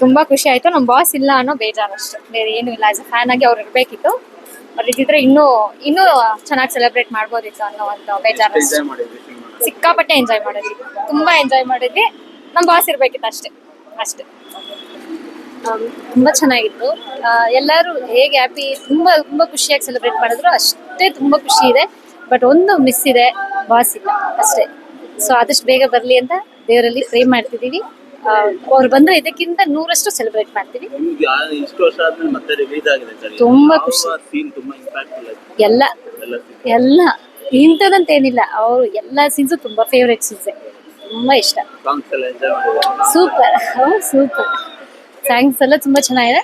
ತುಂಬಾ ಖುಷಿ ಆಯ್ತು. ನಮ್ಮ ಬಾಸ್ ಇಲ್ಲ ಅನ್ನೋ ಬೇಜಾರು ಅಷ್ಟೇ ಬೇರೆ ಏನು ಇಲ್ಲ. ಆಸ್ ಅ ಫ್ಯಾನ್ ಆಗಿ ಅವ್ರು ಇರ್ಬೇಕಿತ್ತು. ಅವ್ರು ಇದ್ದಿದ್ರೆ ಇನ್ನೂ ಇನ್ನೂ ಚೆನ್ನಾಗಿ ಸೆಲೆಬ್ರೇಟ್ ಮಾಡ್ಬೋದಿತ್ತು ಅನ್ನೋ ಒಂದು ಬೇಜಾರು ಅಷ್ಟೇ. ಸಿಕ್ಕಾಪಟ್ಟೆ ಎಂಜಾಯ್ ಮಾಡಿದ್ವಿ. ತುಂಬಾ ಎಂಜಾಯ್ ಮಾಡಿದ್ವಿ. ನಮ್ಮ ಬಾಸ್ ಇರ್ಬೇಕಿತ್ತು ಅಷ್ಟೇ. ಅಷ್ಟೇ. ತುಂಬಾ ಚೆನ್ನಾಗಿತ್ತು. ಎಲ್ಲರೂ ಹೇಗೆ ಹ್ಯಾಪಿ ತುಂಬಾ ತುಂಬಾ ಖುಷಿಯಾಗಿ ಸೆಲೆಬ್ರೇಟ್ ಮಾಡಿದ್ರು. ಅಷ್ಟೇ ತುಂಬಾ ಖುಷಿ ಇದೆ. ಬಟ್ ಒಂದು ಮಿಸ್ ಇದೆ ಬಾಸ್ ಇಲ್ಲ. ಅಷ್ಟೇ. ಸೊ ಆದಷ್ಟು ಬೇಗ ಬರಲಿ ಅಂತ ದೇವರಲ್ಲಿ ಪ್ರೇ ಮಾಡ್ತಿದೀವಿ ಆ, ಅವ್ರು ಬಂದ್ರೆ ಇದಕ್ಕಿಂತ ನೂರಷ್ಟು ಸೆಲೆಬ್ರೇಟ್ ಮಾಡ್ತೀವಿ. ನಿಮ್ಗೆ ಇಷ್ಟು ವರ್ಷ ಆದ್ಮೇಲೆ ಮತ್ತೆ ರಿಲೀಸ್ ಆಗಿದೆ ಸರ್. ತುಂಬಾ ಖುಷಿ. ಎಲ್ಲ ಎಲ್ಲ ಇಂಥದಂತೇನಿಲ್ಲ ಅವರು ಎಲ್ಲ ಸೀನ್ಸು ತುಂಬಾ ಫೇವ್ರೆಟ್ ಸೀನ್ಸ್ ತುಂಬಾ ಇಷ್ಟ. ಸೂಪರ್ ಸೂಪರ್ ಥ್ಯಾಂಕ್ಸ್ ಎಲ್ಲ ತುಂಬಾ ಚೆನ್ನಾಗಿದೆ.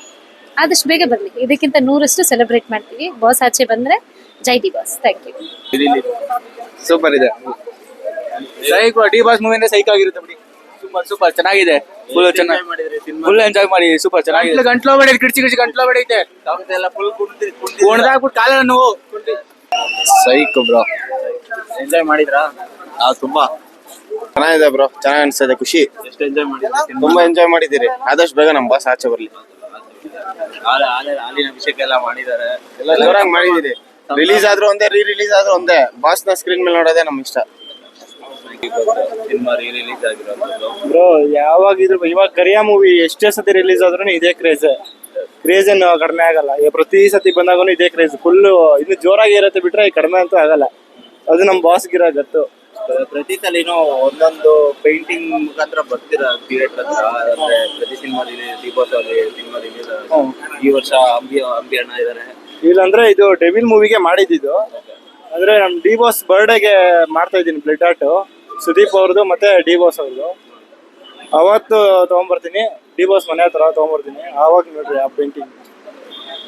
ಆದಷ್ಟು ಬೇಗ ಬರ್ಲಿ ಇದಕ್ಕಿಂತ ನೂರಷ್ಟು ಸೆಲೆಬ್ರೇಟ್ ಮಾಡ್ತೀವಿ. ಬಾಸ್ ಆಚೆ ಬಂದ್ರೆ ಜೈ D boss. Thank you super ಇದೆ. ಸೈಕ್ ಡಿ ಬಾಸ್ ಮೂವಿ ಅಂದ್ರೆ ಸೈಕ್ ಆಗಿರುತ್ತೆ ಬಿಡಿ. ಸೂಪರ್ ಸೂಪರ್ ಚೆನ್ನಾಗಿದೆ. ಫುಲ್ ಚೆನ್ನಾಗಿ ಫುಲ್ ಎಂಜಾಯ್ ಮಾಡಿ ಸೂಪರ್ ಚೆನ್ನಾಗಿದೆ. ಗಂಟ್ಲು ಹೊಡೆದು ಕಿಡ್ಚಿ ಕಿಡ್ಚಿ ಗಂಟ್ಲು ಬಡೈತೆ ಫುಲ್ ಕುಡ್ದು ಕುಣ್ದಾಕ್ಬಿಟ್ಟು ಕಾಲ ನೋವು. ಸೈಕ್ ಬ್ರೋ. ಎಂಜಾಯ್ ಮಾಡಿದ್ರಾ? ಆ ತುಂಬಾ. ಚೆನ್ನಾಗಿದೆ ಬ್ರೋ. ಚೆನ್ನಾಗಿ ಅನ್ಸ್ತದೆ ಖುಷಿ. ಎಷ್ಟು ಎಂಜಾಯ್ ಮಾಡಿದ್ರೆ ತುಂಬಾ ಎಂಜಾಯ್ ಮಾಡಿದ್ದೀರಿ. ಆದಷ್ಟು ಬೇಗ ನಮ್ಮ ಬಾಸ್ ಆಚೆ ಬರ್ಲಿ. ಹಾಲಿನ ಅಭಿಷೇಕ ಎಲ್ಲ ಮಾಡಿದ್ದಾರೆ. ಎಲ್ಲ ಜೋರಾಗಿ ಮಾಡಿದಿರಿ ರಿಲೀಸ್ ಆದ್ರೂ ಒಂದೇ ರೀ ರಿಲೀಸ್ ಆದ್ರೂ ಒಂದೇ. ಬಾಸ್ನ ಸ್ಕ್ರೀನ್ ಮೇಲೆ ನೋಡೋದೇ ನಮ್ ಇಷ್ಟ. ಸಿನಿಮಾ ರಿಲೀಸ್ ಆಗಿರೋದು? ಬ್ರೋ ಯಾವಾಗ ಇದ್ರ ಇವಾಗ ಕರಿಯಾ ಮೂವಿ ಎಷ್ಟೇ ಸತಿ ರಿಲೀಸ್ ಆದ್ರೂ ಇದೇ ಕ್ರೇಜ್ ಕ್ರೇಜ್ ಏನು ಕಡಿಮೆ ಆಗಲ್ಲ. ಈಗ ಪ್ರತಿ ಸತಿ ಬಂದಾಗೂ ಇದೇ ಕ್ರೇಜ್ ಫುಲ್ ಇನ್ನು ಜೋರಾಗಿ ಇರುತ್ತೆ ಬಿಟ್ರೆ ಕಡಿಮೆ ಅಂತೂ ಆಗಲ್ಲ. ಅದು ನಮ್ಮ ಬಾಸ್ಗಿರೋ ಗತ್ತು. ಪ್ರತಿ ಸಲಿನೂ ಒಂದೊಂದು ಪೇಂಟಿಂಗ್ ಮುಖಾಂತರ ಬರ್ತೀರ ಥಿಯೇಟರ್ ಹತ್ರ? ಅಂದ್ರೆ ಪ್ರತಿ ಸಿನಿಮಾ ದೀಪಾವಳಿ ಸಿನಿಮಾ ರಿಲೀಸ್ ಈ ವರ್ಷ ಅಂಬಿ ಅಂಬಿ ಅಣ್ಣ ಇದಾರೆ. ಇಲ್ಲಂದ್ರೆ ಇದು ಡೆವಿಲ್ ಮೂವಿಗೆ ಮಾಡಿದ್ದು. ಅಂದ್ರೆ ನಮ್ ಡಿ ಬಾಸ್ ಬರ್ಡೇಗೆ ಮಾಡ್ತಾ ಇದ್ದೀನಿ ಬ್ಲಡ್ ಆರ್ಟ್ ಸುದೀಪ್ ಅವ್ರದ್ದು ಮತ್ತೆ ಡಿ ಬಾಸ್ ಅವ್ರದ್ದು. ಅವತ್ತು ತಗೊಂಬರ್ತೀನಿ. ಡಿ ಬಾಸ್ ಮನೆ ಹತ್ರ ತಗೊಂಬರ್ತೀನಿ. ಆವಾಗ ನೋಡ್ರಿ ಆ ಪೇಂಟಿಂಗ್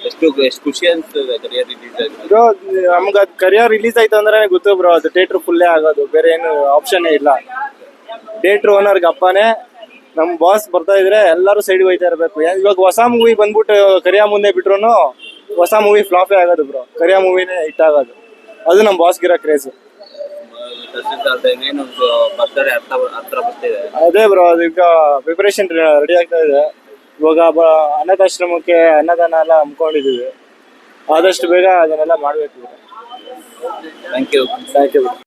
ಎಷ್ಟು ಎಷ್ಟು ಖುಷಿ ಅನ್ಸ್ತದೆ ಕರಿಯರ್ ರಿಲೀಸ್ ಬ್ರೋ ನಮ್ಗೆ ಅದು ಕರಿಯರ್ ರಿಲೀಸ್ ಆಯ್ತು ಅಂದ್ರೆ ಗೊತ್ತು ಬ್ರೋ ಅದು ಥಿಯೇಟರ್ ಫುಲ್ಲೇ ಆಗೋದು. ಬೇರೆ ಏನು ಆಪ್ಷನ್ನೇ ಇಲ್ಲ. ಥಿಯೇಟ್ರ್ ಓನರ್ಗೆ ಅಪ್ಪನೇ ನಮ್ಮ ಬಾಸ್ ಬರ್ತಾ ಇದ್ರೆ ಎಲ್ಲರೂ ಸೈಡ್ ಹೋಯ್ತಾ ಇರಬೇಕು. ಇವಾಗ ಹೊಸ ಮೂವಿ ಬಂದ್ಬಿಟ್ಟು ಕರಿಯಾ ಮುಂದೆ ಬಿಟ್ರು ಹೊಸ ಮೂವಿ ಫ್ಲಾಪೇ ಆಗೋದು ಬ್ರೋ. ಕರಿಯಾ ಮೂವಿನೇ ಹಿಟ್ ಆಗೋದು. ಅದು ನಮ್ಮ ಬಾಸ್ಗಿರೋ ಕ್ರೇಜ್ ಅದೇ ಬ್ರೋ ಅದಕ್ಕೆ ಪ್ರಿಪರೇಷನ್ ರೆಡಿ ಆಗ್ತಾ ಇದೆ. ಇವಾಗ ಅನಾಥಾಶ್ರಮಕ್ಕೆ ಅನ್ನದಾನ ಎಲ್ಲ ಹಮ್ಮಿಕೊಂಡಿದ್ದೀವಿ ಆದಷ್ಟು ಬೇಗ ಅದನ್ನೆಲ್ಲ ಮಾಡಬೇಕು. Thank you thank you